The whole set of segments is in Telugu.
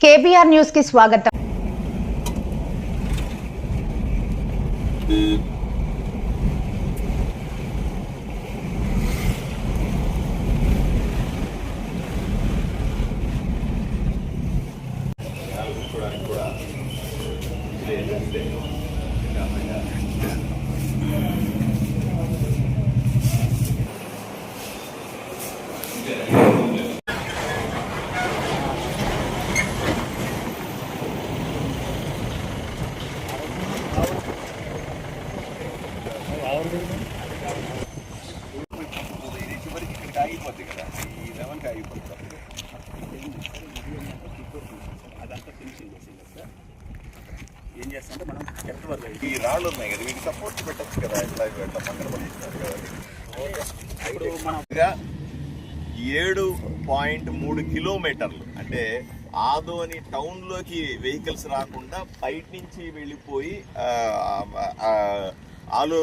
కేబీఆర్ న్యూస్ కి స్వాగతం ఇది ఇక్కడికి ఆగిపోద్ది కదా ఈ లెవెన్కి ఆగిపోతుంది అదంతా ఫినిషింగ్ చేసింది సార్ ఏం చేస్తామంటే మనం ఎంత వరకు ఈ రాళ్ళు ఉన్నాయి కదా వీటికి సపోర్ట్ పెట్టచ్చు కదా ఇట్లా ఇట్లా పక్కన పడిస్తారు కదా ఏడు పాయింట్ మూడు కిలోమీటర్లు. అంటే ఆదోని టౌన్లోకి వెహికల్స్ రాకుండా బయట నుంచి వెళ్ళిపోయి ఆలు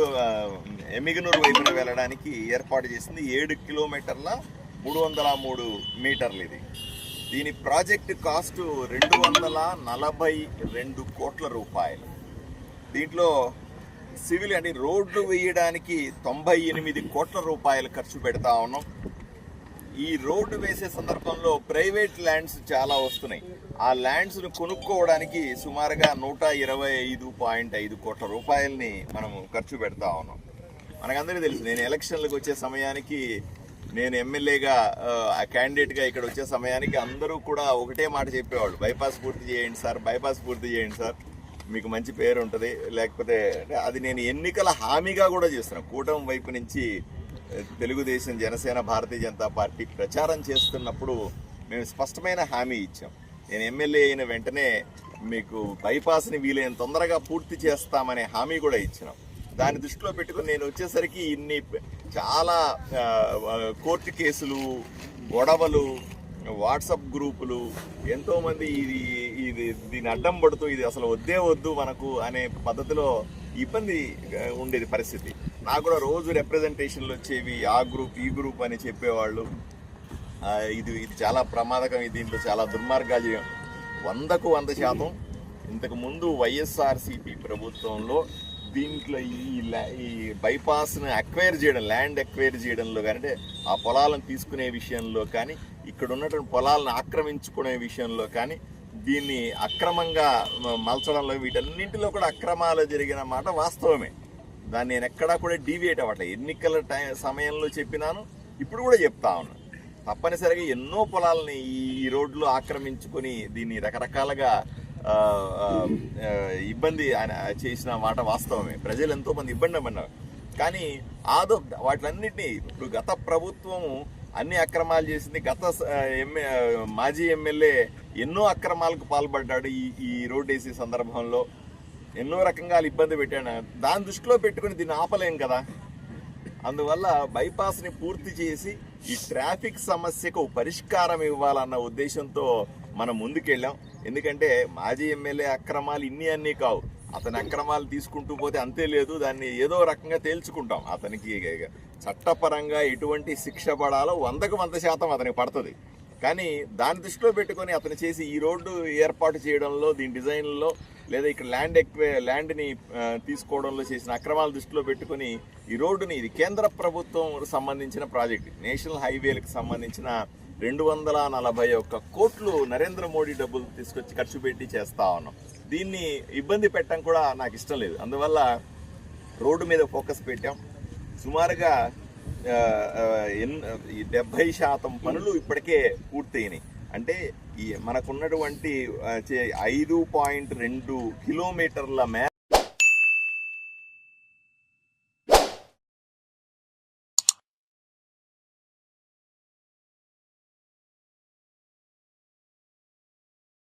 ఎమిగనూరు వైపున వెళ్ళడానికి ఏర్పాటు చేసింది ఏడు కిలోమీటర్ల మూడు వందల మూడు మీటర్లు ఇది. దీని ప్రాజెక్ట్ కాస్ట్ రెండు వందల నలభై రెండు కోట్ల రూపాయలు. దీంట్లో సివిల్ అంటే రోడ్లు వేయడానికి తొంభై ఎనిమిది కోట్ల రూపాయలు ఖర్చు పెడతా ఉన్నాం. ఈ రోడ్డు వేసే సందర్భంలో ప్రైవేట్ ల్యాండ్స్ చాలా వస్తున్నాయి. ఆ ల్యాండ్స్ను కొనుక్కోవడానికి సుమారుగా నూట ఇరవై ఐదు పాయింట్ ఐదు కోట్ల రూపాయలని మనం ఖర్చు పెడతా ఉన్నాం. మనకందరికీ తెలుసు నేను ఎలక్షన్లకు వచ్చే సమయానికి నేను ఎమ్మెల్యేగా ఆ క్యాండిడేట్గా ఇక్కడ వచ్చే సమయానికి అందరూ కూడా ఒకటే మాట చెప్పేవాళ్ళు. బైపాస్ పూర్తి చేయండి సార్ బైపాస్ పూర్తి చేయండి సార్. మీకు మంచి పేరు ఉంటుంది. లేకపోతే అది నేను ఎన్నికల హామీగా కూడా చేస్తున్నాను కూటమి వైపు నుంచి తెలుగుదేశం జనసేన భారతీయ జనతా పార్టీ ప్రచారం చేస్తున్నప్పుడు మేము స్పష్టమైన హామీ ఇచ్చాం. నేను ఎమ్మెల్యే అయిన వెంటనే మీకు బైపాస్ని వీలైన తొందరగా పూర్తి చేస్తామనే హామీ కూడా ఇచ్చినాం. దాన్ని దృష్టిలో పెట్టుకుని నేను వచ్చేసరికి ఇన్ని చాలా కోర్టు కేసులు గొడవలు వాట్సాప్ గ్రూపులు ఎంతోమంది ఇది ఇది దీని అడ్డం పడుతూ ఇది అసలు వద్దే వద్దు మనకు అనే పద్ధతిలో ఇబ్బంది ఉండేది పరిస్థితి. నాకు కూడా రోజు రిప్రజెంటేషన్లు వచ్చేవి ఆ గ్రూప్ ఈ గ్రూప్ అని చెప్పేవాళ్ళు. ఇది ఇది చాలా ప్రమాదకం ఇది దీంట్లో చాలా దుర్మార్గాలు వందకు వంద శాతం ఇంతకు ముందు వైఎస్ఆర్సిపి ప్రభుత్వంలో దీంట్లో ఈ ఈ బైపాస్ను అక్వైర్ చేయడం ల్యాండ్ అక్వైర్ చేయడంలో కానీ అంటే ఆ పొలాలను తీసుకునే విషయంలో కానీ ఇక్కడ ఉన్నటువంటి పొలాలను ఆక్రమించుకునే విషయంలో కానీ దీన్ని అక్రమంగా మలచడంలో వీటన్నింటిలో కూడా అక్రమాలు జరిగిన మాట వాస్తవమే. దాన్ని నేను ఎక్కడా కూడా డీవియేట్ అవ్వట్లేదు ఎన్నికల టైం సమయంలో చెప్పినాను ఇప్పుడు కూడా చెప్తా ఉన్నాను తప్పనిసరిగా ఎన్నో పొలాలని ఈ రోడ్లు ఆక్రమించుకొని దీన్ని రకరకాలుగా ఇబ్బంది ఆయన చేసిన మాట వాస్తవమే. ప్రజలు ఎంతోమంది ఇబ్బంది పడినారు కానీ ఆదో వాటిలన్నింటినీ ఇప్పుడు గత ప్రభుత్వము అన్ని అక్రమాలు చేసింది. గత ఎంఏ ఎమ్మె మాజీ ఎమ్మెల్యే ఎన్నో అక్రమాలకు పాల్పడ్డాడు ఈ ఈ రోడ్డు వేసే సందర్భంలో. ఎన్నో రకంగా ఇబ్బంది పెట్టాను దాని దృష్టిలో పెట్టుకుని దీన్ని ఆపలేం కదా? అందువల్ల బైపాస్ని పూర్తి చేసి ఈ ట్రాఫిక్ సమస్యకు పరిష్కారం ఇవ్వాలన్న ఉద్దేశంతో మనం ముందుకెళ్ళాం. ఎందుకంటే మాజీ ఎమ్మెల్యే అక్రమాలు ఇన్ని అన్నీ కావు. అతని అక్రమాలు తీసుకుంటూ పోతే అంతే లేదు. దాన్ని ఏదో రకంగా తేల్చుకుంటాం. అతనికి చట్టపరంగా ఎటువంటి శిక్ష పడాలో వందకు వంద శాతం అతనికి పడుతుంది. కానీ దాని దృష్టిలో పెట్టుకొని అతను చేసి ఈ రోడ్డు ఏర్పాటు చేయడంలో దీని డిజైన్లో లేదా ఇక్కడ ల్యాండ్ ఎక్వే ల్యాండ్ని తీసుకోవడంలో చేసిన అక్రమాల దృష్టిలో పెట్టుకొని ఈ రోడ్డుని ఇది కేంద్ర ప్రభుత్వం సంబంధించిన ప్రాజెక్ట్. నేషనల్ హైవేలకు సంబంధించిన రెండు వందల నలభై ఒక్క కోట్లు నరేంద్ర మోడీ డబ్బులు తీసుకొచ్చి ఖర్చు పెట్టి చేస్తా ఉన్నాం. దీన్ని ఇబ్బంది పెట్టడం కూడా నాకు ఇష్టం లేదు. అందువల్ల రోడ్డు మీద ఫోకస్ పెట్టాం. సుమారుగా ఎన్- డెబ్బై శాతం పనులు ఇప్పటికే పూర్తయినాయి. అంటే ఈ మనకున్నటువంటి ఐదు పాయింట్ రెండు కిలోమీటర్ల మే